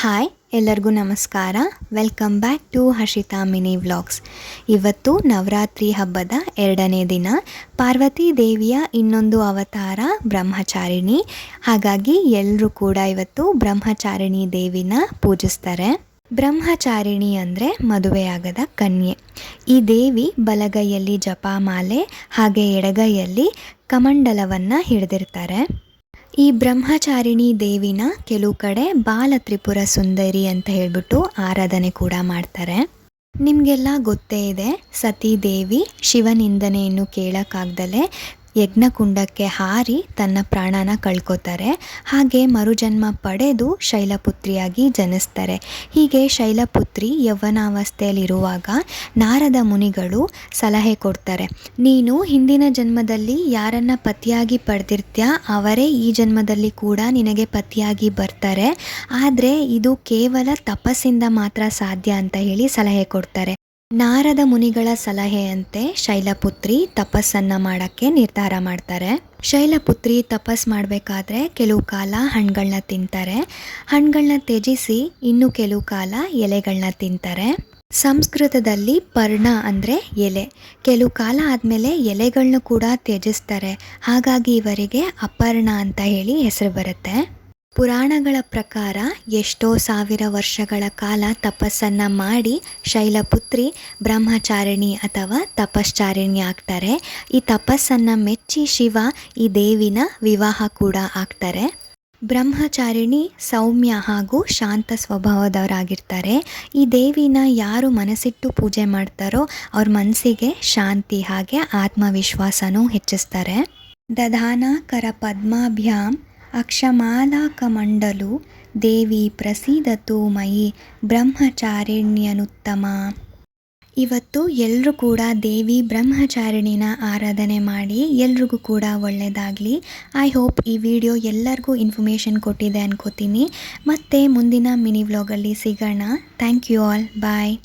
Hi, ಎಲ್ಲರಿಗೂ ನಮಸ್ಕಾರ. Welcome back to Harshitha mini vlogs. ಇವತ್ತು ನವರಾತ್ರಿ ಹಬ್ಬದ ಎರಡನೇ ದಿನ. ಪಾರ್ವತಿ ದೇವಿಯ ಇನ್ನೊಂದು ಅವತಾರ, ಬ್ರಹ್ಮಚಾರಿಣಿ. ಹಾಗಾಗಿ ಎಲ್ಲರೂ ಕೂಡ ಇವತ್ತು ಬ್ರಹ್ಮಚಾರಿಣಿ ದೇವಿನ ಪೂಜಿಸ್ತಾರೆ. ಬ್ರಹ್ಮಚಾರಿಣಿ ಅಂದರೆ ಮದುವೆಯಾಗದ ಕನ್ಯೆ. ಈ ದೇವಿ ಬಲಗೈಯಲ್ಲಿ ಜಪಮಾಲೆ, ಹಾಗೆ ಎಡಗೈಯಲ್ಲಿ ಕಮಂಡಲವನ್ನು ಹಿಡಿದಿರ್ತಾರೆ. ಈ ಬ್ರಹ್ಮಚಾರಿಣಿ ದೇವಿನ ಕೆಲವು ಕಡೆ ಬಾಲ ತ್ರಿಪುರ ಸುಂದರಿ ಅಂತ ಹೇಳ್ಬಿಟ್ಟು ಆರಾಧನೆ ಕೂಡ ಮಾಡ್ತಾರೆ. ನಿಮಗೆಲ್ಲ ಗೊತ್ತೇ ಇದೆ ಸತಿ ದೇವಿ ಶಿವನಿಂದನೆಯನ್ನು ಕೇಳೋಕ್ಕಾಗ್ದಲೇ ಯಜ್ಞಕುಂಡಕ್ಕೆ ಹಾರಿ ತನ್ನ ಪ್ರಾಣನ ಕಳ್ಕೊತಾರೆ. ಹಾಗೆ ಮರುಜನ್ಮ ಪಡೆದು ಶೈಲಪುತ್ರಿಯಾಗಿ ಜನಿಸ್ತಾರೆ. ಹೀಗೆ ಶೈಲಪುತ್ರಿ ಯೌವನಾವಸ್ಥೆಯಲ್ಲಿರುವಾಗ ನಾರದ ಮುನಿಗಳು ಸಲಹೆ ಕೊಡ್ತಾರೆ. ನೀನು ಹಿಂದಿನ ಜನ್ಮದಲ್ಲಿ ಯಾರನ್ನ ಪತಿಯಾಗಿ ಪಡೆದಿರ್ತೀಯ? ಅವರೇ ಈ ಜನ್ಮದಲ್ಲಿ ಕೂಡ ನಿನಗೆ ಪತಿಯಾಗಿ ಬರ್ತಾರೆ. ಆದರೆ ಇದು ಕೇವಲ ತಪಸ್ಸಿಂದ ಮಾತ್ರ ಸಾಧ್ಯ ಅಂತ ಹೇಳಿ ಸಲಹೆ ಕೊಡ್ತಾರೆ. ನಾರದ ಮುನಿಗಳ ಸಲಹೆಯಂತೆ ಶೈಲಪುತ್ರಿ ತಪಸ್ಸನ್ನ ಮಾಡಕ್ಕೆ ನಿರ್ಧಾರ ಮಾಡ್ತಾರೆ. ಶೈಲಪುತ್ರಿ ತಪಸ್ ಮಾಡಬೇಕಾದ್ರೆ ಕೆಲವು ಕಾಲ ಹಣ್ಣುಗಳನ್ನ ತಿಂತಾರೆ. ಹಣ್ಣುಗಳನ್ನ ತ್ಯಜಿಸಿ ಇನ್ನು ಕೆಲವು ಕಾಲ ಎಲೆಗಳನ್ನ ತಿಂತಾರೆ. ಸಂಸ್ಕೃತದಲ್ಲಿ ಪರ್ಣ ಅಂದರೆ ಎಲೆ. ಕೆಲವು ಕಾಲ ಆದಮೇಲೆ ಎಲೆಗಳನ್ನ ಕೂಡ ತ್ಯಜಿಸ್ತಾರೆ. ಹಾಗಾಗಿ ಇವರಿಗೆ ಅಪರ್ಣ ಅಂತ ಹೇಳಿ ಹೆಸರು ಬರುತ್ತೆ. ಪುರಾಣಗಳ ಪ್ರಕಾರ ಎಷ್ಟೋ ಸಾವಿರ ವರ್ಷಗಳ ಕಾಲ ತಪಸ್ಸನ್ನು ಮಾಡಿ ಶೈಲಪುತ್ರಿ, ಬ್ರಹ್ಮಚಾರಿಣಿ ಅಥವಾ ತಪಶ್ಚಾರಿಣಿ ಆಗ್ತಾರೆ. ಈ ತಪಸ್ಸನ್ನು ಮೆಚ್ಚಿ ಶಿವ ಈ ದೇವಿನ ವಿವಾಹ ಕೂಡ ಆಗ್ತಾರೆ. ಬ್ರಹ್ಮಚಾರಿಣಿ ಸೌಮ್ಯ ಹಾಗೂ ಶಾಂತ ಸ್ವಭಾವದವರಾಗಿರ್ತಾರೆ. ಈ ದೇವಿನ ಯಾರು ಮನಸ್ಸಿಟ್ಟು ಪೂಜೆ ಮಾಡ್ತಾರೋ ಅವ್ರ ಮನಸ್ಸಿಗೆ ಶಾಂತಿ ಹಾಗೆ ಆತ್ಮವಿಶ್ವಾಸನೂ ಹೆಚ್ಚಿಸ್ತಾರೆ. ದಧಾನ ಕರ ಅಕ್ಷಮಾಲಾಕಮಂಡಲು ದೇವಿ ಪ್ರಸೀದತು ಮಯಿ ಬ್ರಹ್ಮಚಾರಿಣ್ಯನುತ್ತಮ. ಇವತ್ತು ಎಲ್ಲರೂ ಕೂಡ ದೇವಿ ಬ್ರಹ್ಮಚಾರಿಣಿನ ಆರಾಧನೆ ಮಾಡಿ ಎಲ್ರಿಗೂ ಕೂಡ ಒಳ್ಳೆಯದಾಗಲಿ ಐ ಹೋಪ್ ಈ ವಿಡಿಯೋ ಎಲ್ಲರಿಗೂ ಇನ್ಫಾರ್ಮೇಷನ್ ಕೊಟ್ಟಿದೆ ಅನ್ಕೋತೀನಿ. ಮತ್ತು ಮುಂದಿನ ಮಿನಿ ವ್ಲಾಗಲ್ಲಿ ಸಿಗೋಣ. Thank you all bye